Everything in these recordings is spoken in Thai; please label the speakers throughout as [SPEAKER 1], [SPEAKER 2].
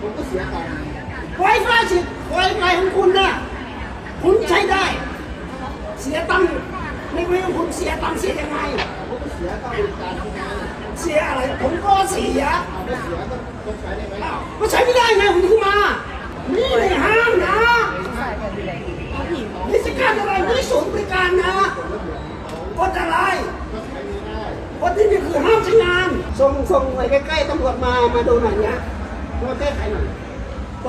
[SPEAKER 1] ผมก็เสียตังค์
[SPEAKER 2] ไวไฟสิไวไฟของคุณน่ะคุณใช้ได้ เสียตังค์ไม่ไม่ของคุณเสียตังค์เสียยังไง
[SPEAKER 1] ผมก็เสียค่าบริการที่งาน
[SPEAKER 2] เสียอะไร ผมก็เสีย
[SPEAKER 1] เอาไม่เสียก็ต้องใช้ได้ไหม
[SPEAKER 2] ก็ใช้ไม่ได้ไงผมถึงมา นี่ในห้างนะนี่สิการอะไรนี่ศูนย์บริการนะกดอะไร
[SPEAKER 1] ก็ใช้ไม่ได้
[SPEAKER 2] กดที่นี่คือห้ามใช้งาน ส่งส่งไปใกล้ๆตำรวจมา มาดูหน่อยเนี้ยมาแก้ไขหน่อย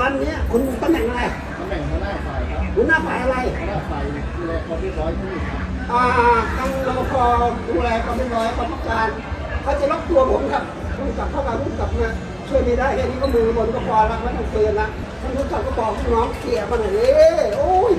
[SPEAKER 2] วันเนี้ยคุณตำแหน่งอะไร
[SPEAKER 1] ตำแหน่งหัวหน้าฝ่ายครับ
[SPEAKER 2] หัวหน้าฝ่ายอะไร
[SPEAKER 1] หัวหน้าฝ่ายดูแลความเรียบร้อยที่นี่ครับ
[SPEAKER 2] อ่าทางรปภดูแลความเรียบร้อยความพิการเขาจะล็อกตัวผมครับรุ่นกลับเข้ามารุ่นกลับเนี่ยช่วยไม่ได้แค่นี้ก็มือบนก็พอแล้วไม่ต้องเตือนละท่านรุ่นกลับก็บอกลูกน้องเคลียร์มาหน่อยเลยโอ้ย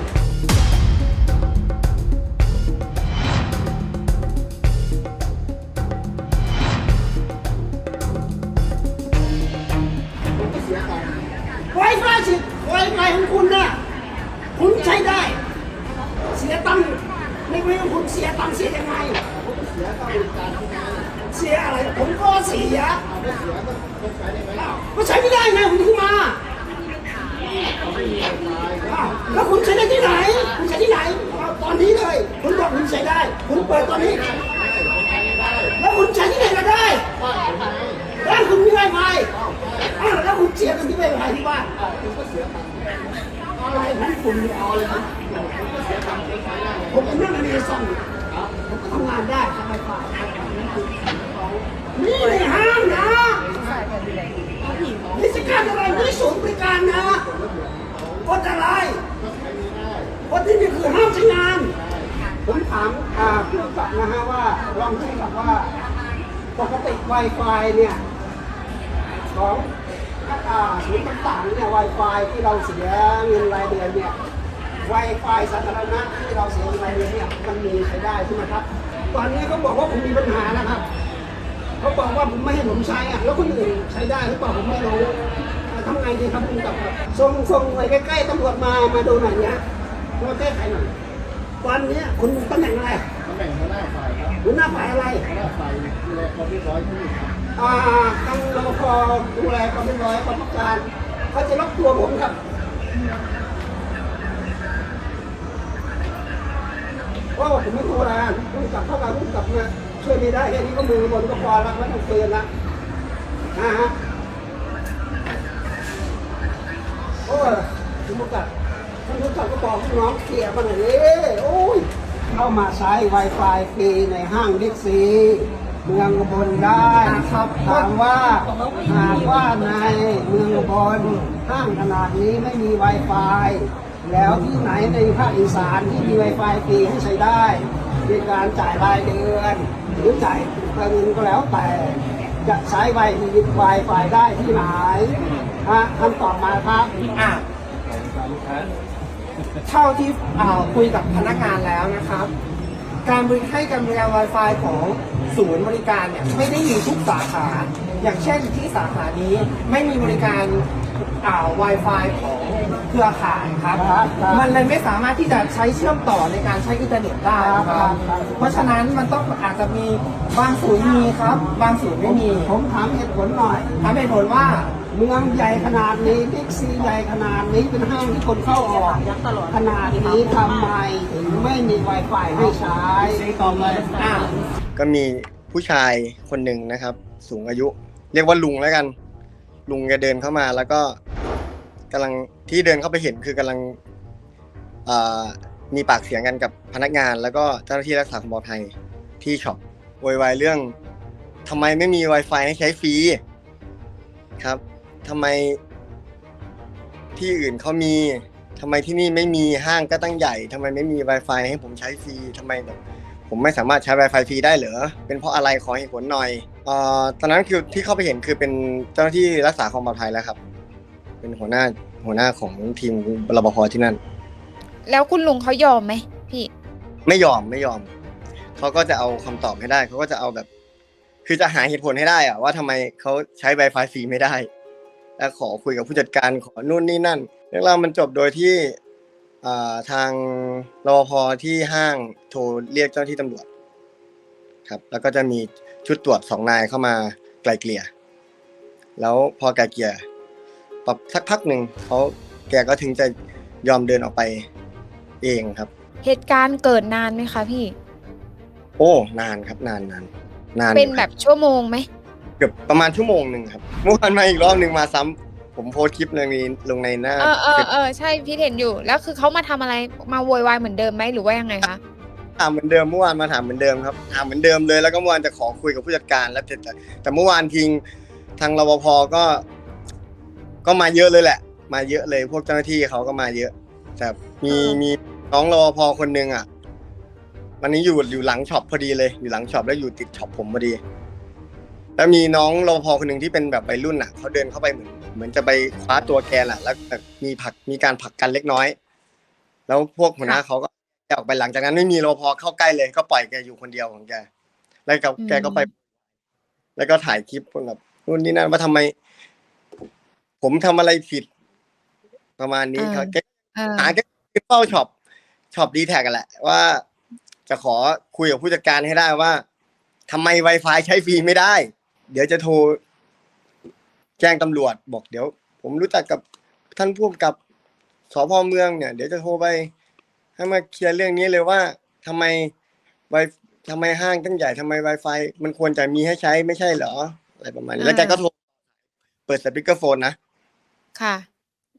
[SPEAKER 1] ผมก็เสีย
[SPEAKER 2] ม่เสีย
[SPEAKER 1] ก็ต้องใช้ได้ไม่
[SPEAKER 2] ใช้ไม่ได้ไงผมถึงมา
[SPEAKER 1] เอมา
[SPEAKER 2] แล้วคุณใช้ได้ที่ไหน คุณใช้ที่ไหน ตอนนี้เลย คุณบอกคุณใช้ได้ คุณเปิดตอนนี้ แล้วคุณใช้ที่ไหนก็ได้
[SPEAKER 1] บ้านผมไง
[SPEAKER 2] บ้านคุณมีไวไฟอ้าวแล้วคุณเสียกันที่ไวไฟที่บ้าน
[SPEAKER 1] ผมค์
[SPEAKER 2] อะไรของคุณเนี่ยเอาเลยครับ
[SPEAKER 1] ผมก็เสียตังค์ใช้ได้
[SPEAKER 2] ผมเป็นนักเรียนซ่อมผมก็ทำงานได้ทำไมฝ่าย นี่ในห้างนะนี่สิการอะไรนี่ศูนย์บริการนะกดอะไร
[SPEAKER 1] ก
[SPEAKER 2] ฎที่นี่คือห้ามใช้งาน ผมถามผู้กำกับนะฮะว่าลองผู้กำกับว่าปกติ Wi-Fi เนี่ยของอ่าศูนย์ต่างๆเนี่ย Wi-Fi ที่เราเสียเงินรายเดือนเนี่ย Wi-Fi สาธารณะที่เราเสียเงินรายเดือนเนี่ยมันมีใช้ได้ใช่ไหมครับ ตอนนี้เขาบอกว่าผมมีปัญหานะครับ เขาบอกว่าผมไม่ให้ผมใช้อะแล้วคนอื่นใช้ได้หรือเปล่าผมไม่รู้อ่าทำไงดีครับคุณกับครับส่งส่งไปใกล้ๆตำรวจมามาดูหน่อยเนี้ยมาแก้ไขหน่อยวันเนี้ยคุณตำแหน่งอะไร
[SPEAKER 1] ตำแหน่งหัวหน้าฝ่ายครับ
[SPEAKER 2] หัวหน้าฝ่ายอะไร
[SPEAKER 1] หัวหน้าฝ่ายดูแลความเรียบร้อยที่นี่ครับ
[SPEAKER 2] อ่าทางรปภดูแลความเรียบร้อยความพิการเขาจะล็อกตัวผมครับว่าผมไม่โบราณรุ่นกลับเข้ามารุ่นกลับเนี่ย ช่วยไม่ได้แค่นี้ก็มือบนก็พอแล้วไม่ต้องเตือนละนะฮะโอ้ยคุณผู้กับท่านผู้กับก็บอกลูกน้องเคลียร์มาหน่อยเลยโอ้ยเข้ามาใช้ Wi-Fi ฟรีในห้างบิ๊กซีเมืองอุบลได้ครับถามว่าหากว่าในเมืองอุบลห้างขนาดนี้ไม่มี Wi-Fi แล้วที่ไหนในภาคอีสานที่มี Wi-Fi ฟรีให้ใช้ได้ด้วยการจ่ายรายเดือน หรือจ่ายเงินก็แล้วแต่จะใช้ไวไวไฟได้ที่ไหนฮะคำตอบมาครับ
[SPEAKER 3] อะเท่าที่อ่าคุยกับพนักงานแล้วนะครับ การบริให้การบริการ Wi-Fi ของศูนย์บริการเนี่ยไม่ได้มีทุกสาขา อย่างเช่นที่สาขานี้ไม่มีบริการ อ่า Wi-Fi ของเครือข่ายครับ
[SPEAKER 2] ครับครับ
[SPEAKER 3] มันเลยไม่สามารถที่จะใช้เชื่อมต่อในการใช้อินเทอร์เน็ตได้ค
[SPEAKER 2] ครั
[SPEAKER 3] รั
[SPEAKER 2] บบครับ
[SPEAKER 3] เพราะฉะนั้นมันต้องอาจจะมีบางศูนย์มีครับ บางศูนย์ไม่มี
[SPEAKER 2] ผมถามเหตุผลหน่อย
[SPEAKER 3] ทำให้ผลว่า
[SPEAKER 2] เมืองใหญ่ขนาดนี้บิ๊กซีใหญ่ขนาดนี้เป็นห้างที่คนเข้าออกขนาดนี้ทำไมถึงไม่มี Wi-Fi ให้ใช้
[SPEAKER 3] อ่า
[SPEAKER 4] ก็มีผู้ชายคนหนึ่งนะครับ สูงอายุ เรียกว่าลุงแล้วกัน ลุงแกเดินเข้ามาแล้วก็ กำลังที่เดินเข้าไปเห็นคือกำลังมีปากเสียงกันกับพนักงาน แล้วก็เจ้าหน้าที่รักษาความปลอดภัยที่ช็อปโวยวายเรื่องทำไมไม่มี Wi-Fi ให้ใช้ฟรีครับทำไมที่อื่นเขามีทำไมที่นี่ไม่มีห้างก็ตั้งใหญ่ทำไมไม่มี Wi-Fi ให้ผมใช้ฟรีทำไมแบบผมไม่สามารถใช้ Wi-Fi ฟรีได้เหรอ เป็นเพราะอะไรขอเหตุผลหน่อยอตอนนั้นคือที่เข้าไปเห็นคือเป็นเจ้าหน้าที่รักษาความปลอดภัยแล้วครับ เป็นหัวหน้าหัวหน้าของทีมรปภที่นั่น
[SPEAKER 5] แล้วคุณลุงเขายอมไหมพี่
[SPEAKER 4] ไม่ยอมไม่ยอม เขาก็จะเอาคำตอบให้ได้ เขาก็จะเอาแบบ คือจะหาเหตุผลให้ได้อะว่าทำไมเขาใช้ Wi-Fi ฟรีไม่ได้ แล้วขอคุยกับผู้จัดการขอนู่นนี่นั่น เรื่องราวมันจบโดยที่อ่าทางรปภที่ห้างโทรเรียกเจ้าหน้าที่ตำรวจ ครับ แล้วก็จะมีชุดตรวจสองนายเข้ามาไกลเกลี่ย แล้วพอไกลเกลี่ย ปรับสักพักหนึ่งเขาแกก็ถึงจะยอมเดินออกไปเองครับ
[SPEAKER 5] เหตุการณ์เกิดนานไหมคะพี่
[SPEAKER 4] โอ้นานครับนานนานนานอยู่
[SPEAKER 5] เป็น
[SPEAKER 4] ครับ
[SPEAKER 5] แบบชั่วโมงไหม
[SPEAKER 4] เกือบประมาณชั่วโมงหนึ่งครับเมื่อวานมาอีกรอบหนึ่งมาซ้ำผมโพสต์คลิปเรื่องนี้ลงในหน้า
[SPEAKER 5] เออเออเออใช่พี่เห็นอยู่ แล้วคือเขามาทำอะไรมาโวยวายเหมือนเดิมไหมหรือว่ายังไงคะ
[SPEAKER 4] ถามเหมือนเดิมเมื่อวานมาถามเหมือนเดิมครับถามเหมือนเดิมเลยแล้วก็เมื่อวานจะขอคุยกับผู้จัดการแล้วแต่แต่แต่เมื่อวานทิ้งทางรปภก็ ก็มาเยอะเลยแหละ มาเยอะเลยพวกเจ้าหน้าที่เขาก็มาเยอะ แต่มีมีน้องรปภคนหนึ่งอะ วันนี้อยู่อยู่หลังช็อปพอดีเลยอยู่หลังช็อปแล้วอยู่ติดช็อปผมพอดี แล้วมีน้องรปภคนหนึ่งที่เป็นแบบวัยรุ่นอะเขาเดินเข้าไปเหมือน เหมือนจะไปคว้าตัวแกแหละแล้วแบบมีผลักมีการผลักกันเล็กน้อย แล้วพวกหัวหน้าเขาก็ออกไปหลังจากนั้นไม่มีรปภเข้าใกล้เลย ก็ปล่อยแกอยู่คนเดียวของแก แล้วก็
[SPEAKER 5] อืม
[SPEAKER 4] แกก็ไป แล้วก็ถ่ายคลิปแบบนู่นนี่นั่นว่าทำไม ผมทำอะไรผิด ประมาณนี้ครับแก
[SPEAKER 5] เออ
[SPEAKER 4] หาแค่เฝ้าช็อปช็อปดีแท็กกันแหละว่า จะขอคุยกับผู้จัดการให้ได้ว่าทำไม Wi-Fi ใช้ฟรีไม่ได้ เดี๋ยวจะโทร แจ้งตำรวจบอกเดี๋ยว ผมรู้จักกับท่านผู้กำกับสพเมืองเนี่ย เดี๋ยวจะโทรไปให้มาเคลียร์เรื่องนี้เลยว่าทำไมไวทำไมห้างตั้งใหญ่ทำไม Wi-Fi มันควรจะมีให้ใช้ไม่ใช่เหรอ อะไรประมาณนี้แล้วแกก็โทรเปิดสปีกเกอร์โฟนนะ
[SPEAKER 5] ค่ะ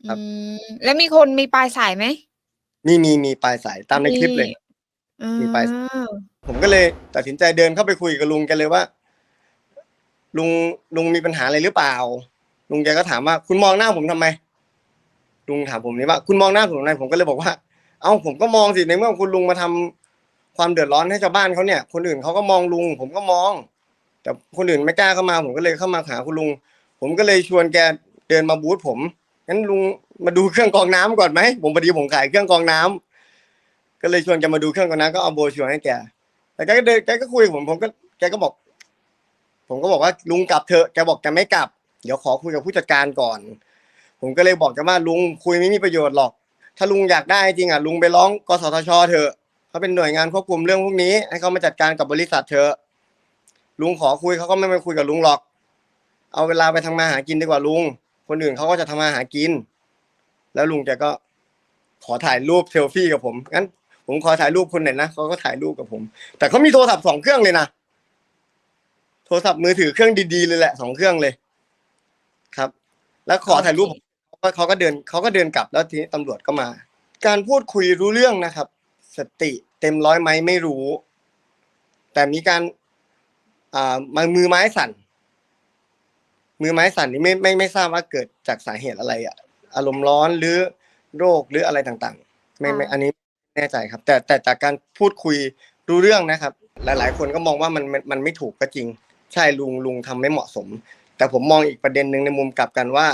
[SPEAKER 4] ครับ
[SPEAKER 5] อืมแล้วมีคนมีปลายสายไหม
[SPEAKER 4] มี มี มีปลายสาย ตามในคลิปเลย
[SPEAKER 5] อื
[SPEAKER 4] มีปลายผมก็เลยตัดสินใจเดินเข้าไปคุยกับลุงแกเลยว่า ลุง ลุงมีปัญหาอะไรหรือเปล่า ลุงแกก็ถามว่า คุณมองหน้าผมทำไม ลุงถามผมนี่ว่า คุณมองหน้าผมทำไม ผมก็เลยบอกว่าเอ้าผมก็มองสิ ในเมื่อคุณลุงมาทำความเดือดร้อนให้ชาวบ้านเขาเนี่ย คนอื่นเขาก็มองลุง ผมก็มอง แต่คนอื่นไม่กล้าเข้ามา ผมก็เลยเข้ามาหาคุณลุง ผมก็เลยชวนแก เดินมาบูธผมงั้นลุงมาดูเครื่องกรองน้ำก่อนไหมผมพอดีผมขายเครื่องกรองน้ำก็เลยชวนแกมาดูเครื่องกรองน้ำก็เอาโบชัวให้แกแต่แกก็เดินแกก็คุยกับผมผมก็แกก็บอก ผมก็บอกว่าลุงกลับเถอะแกบอกแกไม่กลับ เดี๋ยวขอคุยกับผู้จัดการก่อน ผมก็เลยบอกแกว่าลุงคุยไม่มีประโยชน์หรอก ถ้าลุงอยากได้จริงอะลุงไปร้องกสทชเถอะเขาเป็นหน่วยงานควบคุมเรื่องพวกนี้ ให้เขามาจัดการกับบริษัทเถอะลุงขอคุยเขาก็ไม่มาคุยกับลุงหรอก เอาเวลาไปทำมาหากินดีกว่าลุง คนอื่นเขาก็จะทำมาหากิน แล้วลุงแกก็ขอถ่ายรูปเซลฟี่กับผมงั้น ผมขอถ่ายรูปคนหน่อยนะเขาก็ถ่ายรูปกับผม แต่เขามีโทรศัพท์สองเครื่องเลยนะโทรศัพท์มือถือเครื่องดีๆเลยแหละสองเครื่องเลย ครับ แล้วขอถ่ายรูปเขาก็เขาก็เดินเขาก็เดินกลับแล้วทีนี้ตำรวจก็มา การพูดคุยรู้เรื่องนะครับ สติเต็มร้อยไหมไม่รู้ แต่มีการอ่ามือไม้สั่น มือไม้สั่นนี่ไม่ไม่ไม่ทราบว่าเกิดจากสาเหตุอะไรอะอารมณ์ร้อนหรือโรคหรืออะไรต่างๆ ไม่ไม่อันนี้แน่ใจครับ แต่แต่จากการพูดคุยรู้เรื่องนะครับ หลาย ๆ คนก็มองว่ามันมันมันไม่ถูกก็จริง ใช่ลุงลุงทำไม่เหมาะสม แต่ผมมองอีกประเด็นหนึ่งในมุมกลับกันว่า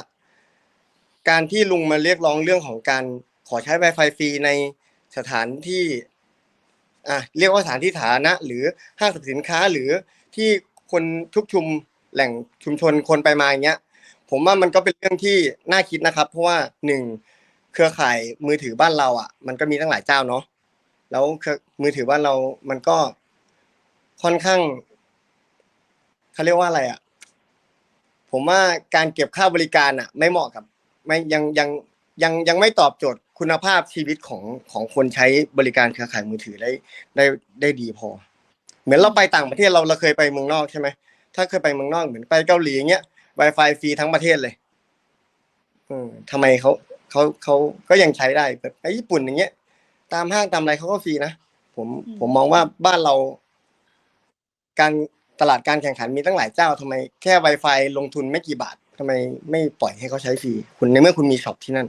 [SPEAKER 4] การที่ลุงมาเรียกร้องเรื่องของการขอใช้ Wi-Fi ฟรีในสถานที่อะเรียกว่าสถานที่สาธารณะหรือห้างสรรพสินค้าหรือที่คนชุกชุม แหล่งชุมชนคนไปมาอย่างเงี้ย ผมว่ามันก็เป็นเรื่องที่น่าคิดนะครับ เพราะว่าหนึ่งเครือข่ายมือถือบ้านเราอะ มันก็มีตั้งหลายเจ้าเนาะแล้วเครือมือถือบ้านเรา มันก็ค่อนข้างเขาเรียกว่าอะไรอะ ผมว่าการเก็บค่าบริการอะ ไม่เหมาะกับ ไม่ยังยังยังยังไม่ตอบโจทย์คุณภาพชีวิตของของคนใช้บริการเครือข่ายมือถือได้ได้ได้ดีพอ เหมือนเราไปต่างประเทศเราเราเคยไปเมืองนอกใช่ไหม ถ้าเคยไปเมืองนอกเหมือนไปเกาหลีอย่างเงี้ย Wi-Fi ฟรีทั้งประเทศเลยอืมทำไมเขาเขาเขาก็ยังใช้ได้แบบไอ้ญี่ปุ่นอย่างเงี้ย ตามห้างตามอะไรเขาก็ฟรีนะผม
[SPEAKER 5] อืม
[SPEAKER 4] ผมมองว่าบ้านเรา การตลาดการแข่งขันมีตั้งหลายเจ้าทำไมแค่ Wi-Fi ลงทุนไม่กี่บาททำไมไม่ปล่อยให้เขาใช้ฟรีคุณในเมื่อคุณมีช็อปที่นั่น